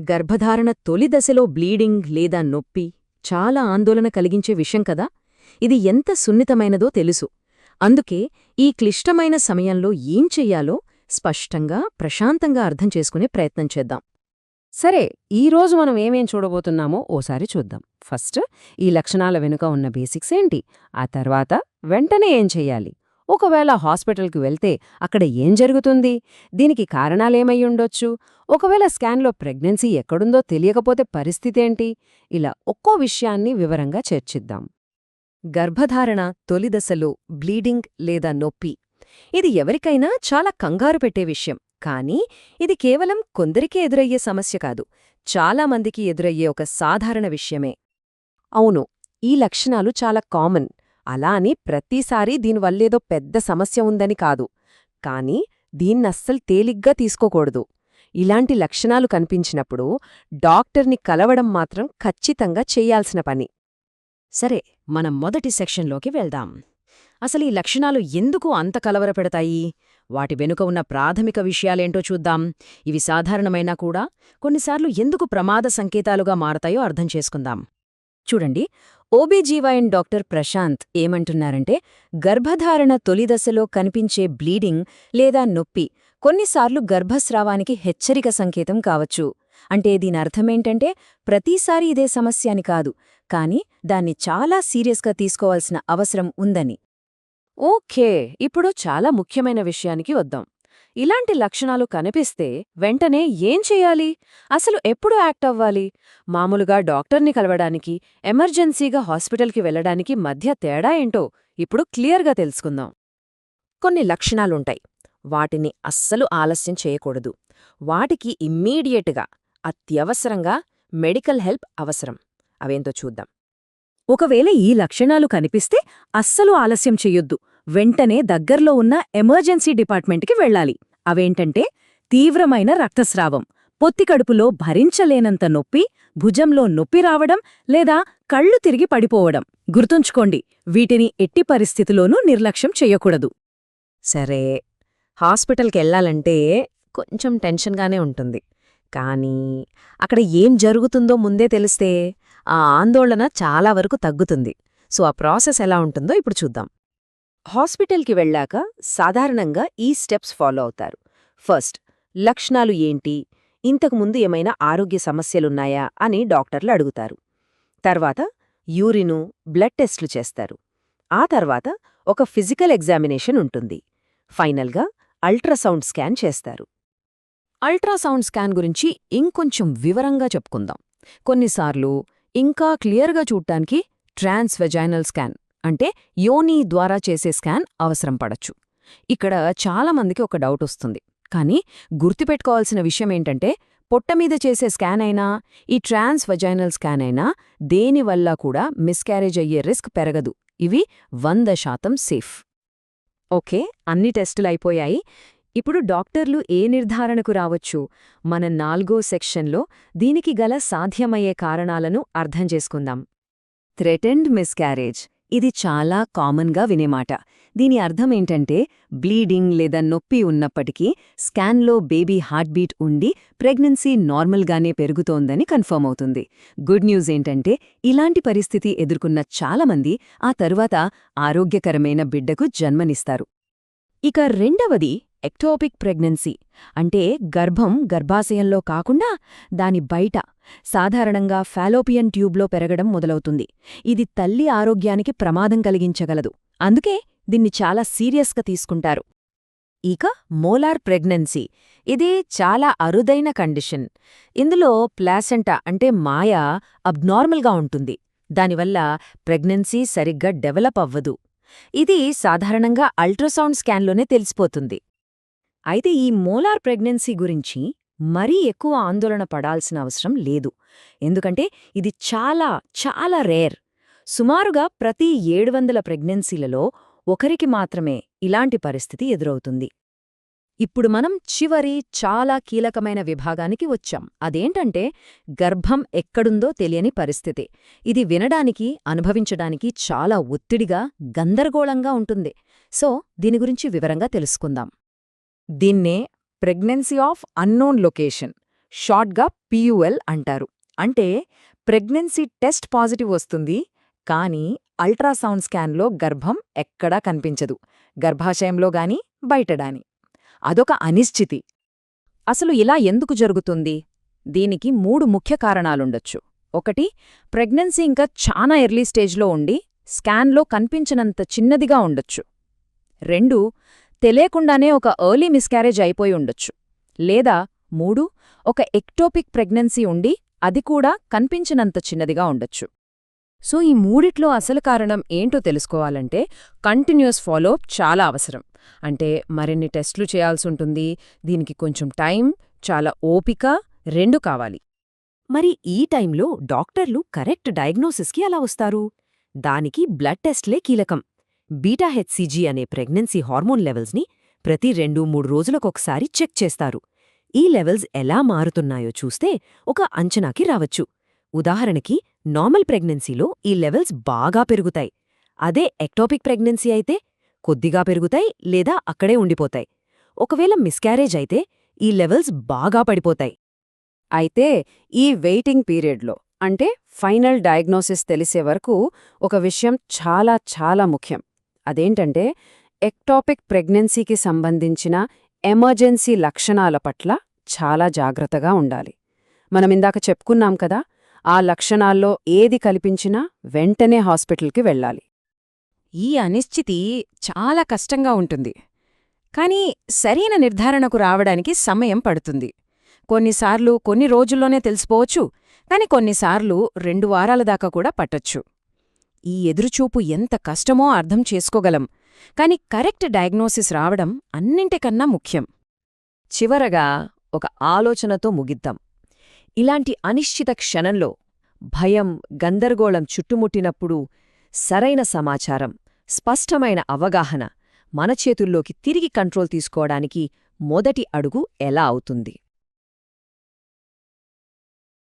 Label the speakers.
Speaker 1: గర్భధారణ తొలి దశలో బ్లీడింగ్ లేదా నొప్పి చాలా ఆందోళన కలిగించే విషయం కదా? ఇది ఎంత సున్నితమైనదో తెలుసు. అందుకే ఈ క్లిష్టమైన సమయంలో ఏం చెయ్యాలో స్పష్టంగా ప్రశాంతంగా అర్థం చేసుకునే ప్రయత్నం చేద్దాం.
Speaker 2: సరే ఈరోజు మనం ఏమేం చూడబోతున్నామో ఓసారి చూద్దాం. ఫస్ట్ ఈ లక్షణాల వెనుక ఉన్న బేసిక్స్ ఏంటి? ఆ తర్వాత వెంటనే ఏం చెయ్యాలి? ఒకవేళ హాస్పిటల్కి వెళ్తే అక్కడ ఏం జరుగుతుంది? దీనికి కారణాలేమై ఉండొచ్చు? ఒకవేళ స్కాన్లో ప్రెగ్నెన్సీ ఎక్కడుందో తెలియకపోతే పరిస్థితేంటి? ఇలా ఒక్కో విషయాన్ని వివరంగా చర్చిద్దాం.
Speaker 1: గర్భధారణ తొలి దశలో బ్లీడింగ్ లేదా నొప్పి. ఇది ఎవరికైనా చాలా కంగారు పెట్టే విషయం. కానీ ఇది కేవలం కొందరికే ఎదురయ్యే సమస్య కాదు. చాలామందికి ఎదురయ్యే ఒక సాధారణ విషయమే. అవును ఈ లక్షణాలు చాలా కామన్. అలా అని ప్రతిసారీ దీనివల్లేదో పెద్ద సమస్య ఉందని కాదు. కానీ దీన్నస్సలు తేలిగ్గా తీసుకోకూడదు. ఇలాంటి లక్షణాలు కనిపించినప్పుడు డాక్టర్ని కలవడం మాత్రం ఖచ్చితంగా చెయ్యాల్సిన పని. సరే మనం మొదటి సెక్షన్లోకి వెళ్దాం. అసలు ఈ లక్షణాలు ఎందుకు అంత కలవరపెడతాయి? వాటి వెనుక ఉన్న ప్రాథమిక విషయాలేంటో చూద్దాం. ఇవి సాధారణమైనా కూడా కొన్నిసార్లు ఎందుకు ప్రమాద సంకేతాలుగా మారతాయో అర్థం చేసుకుందాం. చూడండి. ఓబీజీవైన్ డాక్టర్ ప్రశాంత్ ఏమంటున్నారంటే గర్భధారణ తొలి దశలో కనిపించే బ్లీడింగ్ లేదా నొప్పి కొన్నిసార్లు గర్భస్రావానికి హెచ్చరిక సంకేతం కావచ్చు. అంటే దీని అర్థమేంటంటే ప్రతిసారి ఇదే సమస్య అని కాదు కానీ దాన్ని చాలా సీరియస్గా తీసుకోవాల్సిన అవసరం ఉందని. ఓకే ఇప్పుడు చాలా ముఖ్యమైన విషయానికి వద్దాం. ఇలాంటి లక్షణాలు కనిపిస్తే వెంటనే ఏం చెయ్యాలి అసలు ఎప్పుడు యాక్ట్ అవ్వాలి? మామూలుగా డాక్టర్ని కలవడానికి ఎమర్జెన్సీగా హాస్పిటల్కి వెళ్ళడానికి మధ్య తేడా ఏంటో ఇప్పుడు క్లియర్గా తెలుసుకుందాం. కొన్ని లక్షణాలుంటాయి. వాటిని అస్సలు ఆలస్యం చేయకూడదు. వాటికి ఇమ్మీడియేట్గా అత్యవసరంగా మెడికల్ హెల్ప్ అవసరం. అవేంతో చూద్దాం. ఒకవేళ ఈ లక్షణాలు కనిపిస్తే అస్సలు ఆలస్యం చెయ్యొద్దు. వెంటనే దగ్గర్లో ఉన్న ఎమర్జెన్సీ డిపార్ట్మెంట్కి వెళ్ళాలి. అవేంటంటే తీవ్రమైన రక్తస్రావం పొత్తికడుపులో భరించలేనంత నొప్పి భుజంలో నొప్పి రావడం లేదా కళ్ళు తిరిగి పడిపోవడం. గుర్తుంచుకోండి వీటిని ఎట్టి పరిస్థితిలోనూ నిర్లక్ష్యం చెయ్యకూడదు సరే హాస్పిటల్కెళ్ళాలంటే కొంచెం టెన్షన్గానే ఉంటుంది. కానీ అక్కడ ఏం జరుగుతుందో ముందే తెలిస్తే ఆ ఆందోళన చాలా వరకు తగ్గుతుంది. సో ఆ ప్రాసెస్ ఎలా ఉంటుందో ఇప్పుడు చూద్దాం. హాస్పిటల్కి వెళ్ళాక సాధారణంగా ఈ స్టెప్స్ ఫాలో అవుతారు. ఫస్ట్ లక్షణాలు ఏంటి? ఇంతకుముందు ఏమైనా ఆరోగ్య సమస్యలున్నాయా? అని డాక్టర్లు అడుగుతారు. తర్వాత యూరిను బ్లడ్ టెస్ట్లు చేస్తారు. ఆ తర్వాత ఒక ఫిజికల్ ఎగ్జామినేషన్ ఉంటుంది. ఫైనల్గా అల్ట్రాసౌండ్ స్కాన్ చేస్తారు. అల్ట్రాసౌండ్ స్కాన్ గురించి ఇంకొంచెం వివరంగా చెప్పుకుందాం. కొన్నిసార్లు ఇంకా క్లియర్గా చూడటానికి ట్రాన్స్వెజైనల్ స్కాన్ అంటే యోని ద్వారా చేసే స్కాన్ అవసరం పడచ్చు. ఇక్కడ చాలామందికి ఒక డౌట్ వస్తుంది. కానీ గుర్తుపెట్టుకోవాల్సిన విషయమేంటంటే పొట్టమీద చేసే స్కాన్ అయినా ఈ ట్రాన్స్ వజైనల్ స్కాన్ అయినా దేనివల్ల కూడా మిస్క్యారేజ్ అయ్యే రిస్క్ పెరగదు. ఇవి వంద శాతం సేఫ్ ఓకే అన్ని టెస్టులు అయిపోయాయి. ఇప్పుడు డాక్టర్లు ఏ నిర్ధారణకు రావచ్చు? మన నాల్గో సెక్షన్లో దీనికి గల సాధ్యమయ్యే కారణాలను అర్థం చేసుకుందాం. థ్రెటెండ్ మిస్క్యారేజ్ ఇది చాలా కామన్గా వినేమాట. దీని అర్థమేంటంటే బ్లీడింగ్ లేదా నొప్పి ఉన్నప్పటికీ స్కాన్లో బేబీ హార్ట్బీట్ ఉండి ప్రెగ్నెన్సీ నార్మల్గానే పెరుగుతోందని కన్ఫర్మ్ అవుతుంది. గుడ్ న్యూస్ ఏంటంటే ఇలాంటి పరిస్థితి ఎదుర్కొన్న చాలామంది ఆ తరువాత ఆరోగ్యకరమైన బిడ్డకు జన్మనిస్తారు. ఇక రెండవది ఎక్టోపిక్ ప్రెగ్నెన్సీ. అంటే గర్భం గర్భాశయంలో కాకుండా దాని బయట సాధారణంగా ఫాలోపియన్ ట్యూబ్లో పెరగడం మొదలవుతుంది. ఇది తల్లి ఆరోగ్యానికి ప్రమాదం కలిగించగలదు. అందుకే దీన్ని చాలా సీరియస్గా తీసుకుంటారు. ఇక మోలార్ ప్రెగ్నెన్సీ. ఇది చాలా అరుదైన కండిషన్. ఇందులో ప్లాసెంటా అంటే మాయ అబ్నార్మల్గా ఉంటుంది. దానివల్ల ప్రెగ్నెన్సీ సరిగ్గా డెవలప్ అవ్వదు. ఇది సాధారణంగా అల్ట్రాసౌండ్ స్కాన్లోనే తెలిసిపోతుంది. అయితే ఈ మోలార్ ప్రెగ్నెన్సీ గురించి మరీ ఎక్కువ ఆందోళన పడాల్సిన అవసరం లేదు. ఎందుకంటే ఇది చాలా చాలా రేర్. సుమారుగా ప్రతి ఏడు వందల ప్రెగ్నెన్సీలలో ఒకరికి మాత్రమే ఇలాంటి పరిస్థితి ఎదురవుతుంది. ఇప్పుడు మనం చివరి చాలా కీలకమైన విభాగానికి వచ్చాం. అదేంటంటే గర్భం ఎక్కడుందో తెలియని పరిస్థితి. ఇది వినడానికి అనుభవించడానికి చాలా ఒత్తిడిగా గందరగోళంగా ఉంటుంది. సో దీని గురించి వివరంగా తెలుసుకుందాం. దీన్నే ప్రెగ్నెన్సీ ఆఫ్ అన్నోన్ లొకేషన్ షార్ట్గా పియుఎల్ అంటారు. అంటే ప్రెగ్నెన్సీ టెస్ట్ పాజిటివ్ వస్తుంది కానీ అల్ట్రాసౌండ్ స్కాన్లో గర్భం ఎక్కడా కనిపించదు గర్భాశయంలో గాని బయటడాని అదొక అనిశ్చితి. అసలు ఇలా ఎందుకు జరుగుతుంది? దీనికి మూడు ముఖ్య కారణాలుండొచ్చు. ఒకటి ప్రెగ్నెన్సీ ఇంకా చాలా ఎర్లీ స్టేజ్లో ఉండి స్కాన్లో కనిపించినంత చిన్నదిగా ఉండొచ్చు. రెండు తెలియకుండానే ఒక ఎర్లీ మిస్క్యారేజ్ అయిపోయి ఉండొచ్చు. లేదా మూడు ఒక ఎక్టోపిక్ ప్రెగ్నెన్సీ ఉండి అది కూడా కనిపించినంత చిన్నదిగా ఉండొచ్చు. సో ఈ మూడిట్లో అసలు కారణం ఏంటో తెలుసుకోవాలంటే కంటిన్యూస్ ఫాలోఅప్ చాలా అవసరం. అంటే మరిన్ని టెస్టులు చేయాల్సుంటుంది దీనికి కొంచెం టైం చాలా ఓపిక రెండు కావాలి.
Speaker 2: మరి ఈ టైంలో డాక్టర్లు కరెక్ట్ డయాగ్నోసిస్కి ఎలా వస్తారు? దానికి బ్లడ్ టెస్ట్లే కీలకం. బీటా హెచ్సిజీ అనే ప్రెగ్నెన్సీ హార్మోన్ లెవెల్స్ని ప్రతి రెండు మూడు రోజులకొకసారి చెక్ చేస్తారు. ఈ లెవెల్స్ ఎలా మారుతున్నాయో చూస్తే ఒక అంచనాకి రావచ్చు. ఉదాహరణకి నార్మల్ ప్రెగ్నెన్సీలో ఈ లెవెల్స్ బాగా పెరుగుతాయి. అదే ఎక్టోపిక్ ప్రెగ్నెన్సీ అయితే కొద్దిగా పెరుగుతాయి లేదా అక్కడే ఉండిపోతాయి. ఒకవేళ మిస్క్యారేజ్ అయితే ఈ లెవెల్స్ బాగా పడిపోతాయి.
Speaker 1: అయితే ఈ వెయిటింగ్ పీరియడ్లో అంటే ఫైనల్ డయాగ్నోసిస్ తెలిసే వరకు ఒక విషయం చాలా చాలా ముఖ్యం. అదేంటంటే ఎక్టాపిక్ ప్రెగ్నెన్సీకి సంబంధించిన ఎమర్జెన్సీ లక్షణాల పట్ల చాలా జాగ్రత్తగా ఉండాలి. మనమిందాక చెప్పుకున్నాం కదా ఆ లక్షణాల్లో ఏది కల్పించినా వెంటనే హాస్పిటల్కి వెళ్ళాలి. ఈ అనిశ్చితి చాలా కష్టంగా ఉంటుంది. కానీ సరైన నిర్ధారణకు రావడానికి సమయం పడుతుంది. కొన్నిసార్లు కొన్ని రోజుల్లోనే తెలిసిపోవచ్చు కాని కొన్నిసార్లు రెండు వారాల దాకా కూడా పట్టొచ్చు. ఈ ఎదురుచూపు ఎంత కష్టమో అర్థం చేసుకోగలం. కాని కరెక్ట్ డయాగ్నోసిస్ రావడం అన్నింటికన్నా ముఖ్యం. చివరగా ఒక ఆలోచనతో ముగిద్దాం. ఇలాంటి అనిశ్చిత క్షణంలో భయం గందరగోళం చుట్టుముట్టినప్పుడు సరైన సమాచారం స్పష్టమైన అవగాహన మన చేతుల్లోకి తిరిగి కంట్రోల్ తీసుకోవడానికి మొదటి అడుగు ఎలా అవుతుంది?